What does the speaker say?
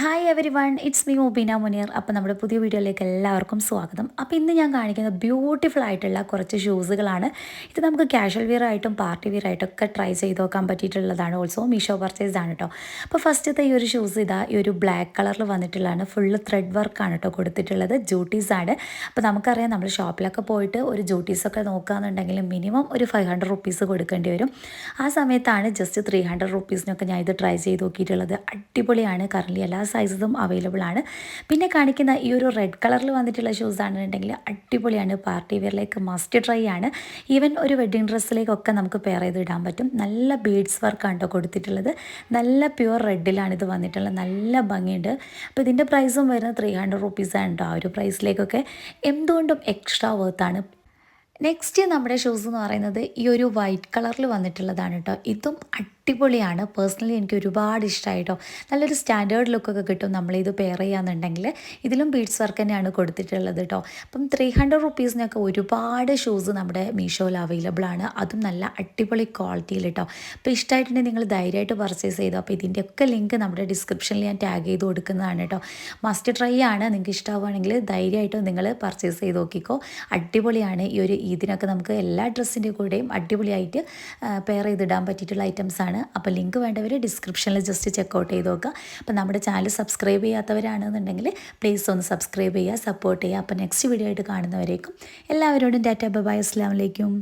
Hi everyone it's me Mubeena Muneer അപ്പോൾ നമ്മുടെ പുതിയ വീഡിയോയിലേക്ക് എല്ലാവർക്കും സ്വാഗതം. അപ്പോൾ ഇന്ന് ഞാൻ കാണിക്കുന്ന ബ്യൂട്ടിഫുൾ ആയിട്ടുള്ള കുറച്ച് ഷൂസുകളാണ് ഇത് നമുക്ക് ക്യാഷ്വൽ വെയർ ആയിട്ടും പാർട്ടി വെയർ ആയിട്ടും ഒക്കെ ട്രൈ ചെയ്ത് നോക്കാൻ പറ്റിയിട്ടുള്ളതാണ്. ഓൾസോ മീഷോ പർച്ചേസ് ആണ് കേട്ടോ അപ്പോൾ ഫസ്റ്റത്തെ ഈ ഒരു ഷൂസ് ഇതാ. ഈ ഒരു ബ്ലാക്ക് കളറിൽ വന്നിട്ടുള്ളതാണ്. ഫുള്ള് ത്രെഡ് വർക്കാണ് കേട്ടോ കൊടുത്തിട്ടുള്ളത്. ജൂട്ടീസാണ് അപ്പോൾ നമുക്കറിയാം നമ്മൾ ഷോപ്പിലൊക്കെ പോയിട്ട് ഒരു ജൂട്ടീസൊക്കെ നോക്കുകയെന്നുണ്ടെങ്കിൽ മിനിമം ഒരു ഫൈവ് ഹൺഡ്രഡ് റുപ്പീസ് കൊടുക്കേണ്ടി വരും. ആ സമയത്താണ് ജസ്റ്റ് ത്രീ ഹൺഡ്രഡ് റുപ്പീസിനൊക്കെ ഞാൻ ഇത് ട്രൈ ചെയ്ത് നോക്കിയിട്ടുള്ളത്. അടിപൊളിയാണ്. കറൻലി എല്ലാ സൈസസും അവൈലബിൾ ആണ്. പിന്നെ കാണിക്കുന്ന ഈ ഒരു റെഡ് കളറിൽ വന്നിട്ടുള്ള ഷൂസ് ആണെന്നുണ്ടെങ്കിൽ അടിപൊളിയാണ്. പാർട്ടി വെയറിലേക്ക് മസ്റ്റ് ട്രൈ ആണ്. ഈവൻ ഒരു വെഡ്ഡിങ് ഡ്രസ്സിലേക്കൊക്കെ നമുക്ക് പെയർ ചെയ്ത് ഇടാൻ പറ്റും. നല്ല ബീഡ്സ് വർക്ക് കേട്ടോ കൊടുത്തിട്ടുള്ളത്. നല്ല പ്യുവർ റെഡിലാണ് ഇത് വന്നിട്ടുള്ളത്. നല്ല ഭംഗിയുണ്ട്. അപ്പോൾ ഇതിന്റെ പ്രൈസും വരുന്നത് ത്രീ ഹൺഡ്രഡ് റുപ്പീസാണ് കേട്ടോ ആ ഒരു പ്രൈസിലേക്കൊക്കെ എന്തുകൊണ്ടും എക്സ്ട്രാ വർത്താണ് നെക്സ്റ്റ് നമ്മുടെ ഷൂസ് എന്ന് പറയുന്നത് ഈ ഒരു വൈറ്റ് കളറിൽ വന്നിട്ടുള്ളതാണ് കേട്ടോ ഇതും അടിപൊളിയാണ്. പേഴ്സണലി എനിക്ക് ഒരുപാട് ഇഷ്ടമായിട്ടോ നല്ലൊരു സ്റ്റാൻഡേർഡ് ലുക്കൊക്കെ കിട്ടും നമ്മളിത് പെയർ ചെയ്യാന്നുണ്ടെങ്കിൽ ഇതിലും ബീഡ്സ് വർക്ക് തന്നെയാണ് കൊടുത്തിട്ടുള്ളത് കേട്ടോ അപ്പം ത്രീ ഹൺഡ്രഡ് റുപ്പീസിനൊക്കെ ഒരുപാട് ഷൂസ് നമ്മുടെ മീഷോയിൽ അവൈലബിൾ ആണ്. അതും നല്ല അടിപൊളി ക്വാളിറ്റിയിൽ കേട്ടോ അപ്പോൾ ഇഷ്ടമായിട്ടുണ്ടെങ്കിൽ നിങ്ങൾ ധൈര്യമായിട്ട് പർച്ചേസ് ചെയ്തു. അപ്പോൾ ഇതിന്റെയൊക്കെ ലിങ്ക് നമ്മുടെ ഡിസ്ക്രിപ്ഷനിൽ ഞാൻ ടാഗ് ചെയ്ത് കൊടുക്കുന്നതാണ് കേട്ടോ മസ്റ്റ് ട്രൈ ആണ്. നിങ്ങൾക്ക് ഇഷ്ടമാവുകയാണെങ്കിൽ ധൈര്യമായിട്ടും നിങ്ങൾ പർച്ചേസ് ചെയ്ത് നോക്കിക്കോ. അടിപൊളിയാണ്. ഈ ഒരു ഇതിനൊക്കെ നമുക്ക് എല്ലാ ഡ്രസ്സിന്റെ കൂടെയും അടിപൊളിയായിട്ട് പെയർ ചെയ്തിടാൻ പറ്റിയിട്ടുള്ള ഐറ്റംസ് അപ്പോൾ ലിങ്ക് വേണ്ടവർ ഡിസ്ക്രിപ്ഷനിൽ ജസ്റ്റ് ചെക്കൗട്ട് ചെയ്ത് നോക്കുക. അപ്പോൾ നമ്മുടെ ചാനൽ സബ്സ്ക്രൈബ് ചെയ്യാത്തവരാണെന്നുണ്ടെങ്കിൽ പ്ലീസ് ഒന്ന് സബ്സ്ക്രൈബ് ചെയ്യുക സപ്പോർട്ട് ചെയ്യുക. അപ്പോൾ നെക്സ്റ്റ് വീഡിയോ ആയിട്ട് കാണുന്നവരേക്കും എല്ലാവരോടും ടാറ്റ ബബായ് അസ്ലാമലേക്കും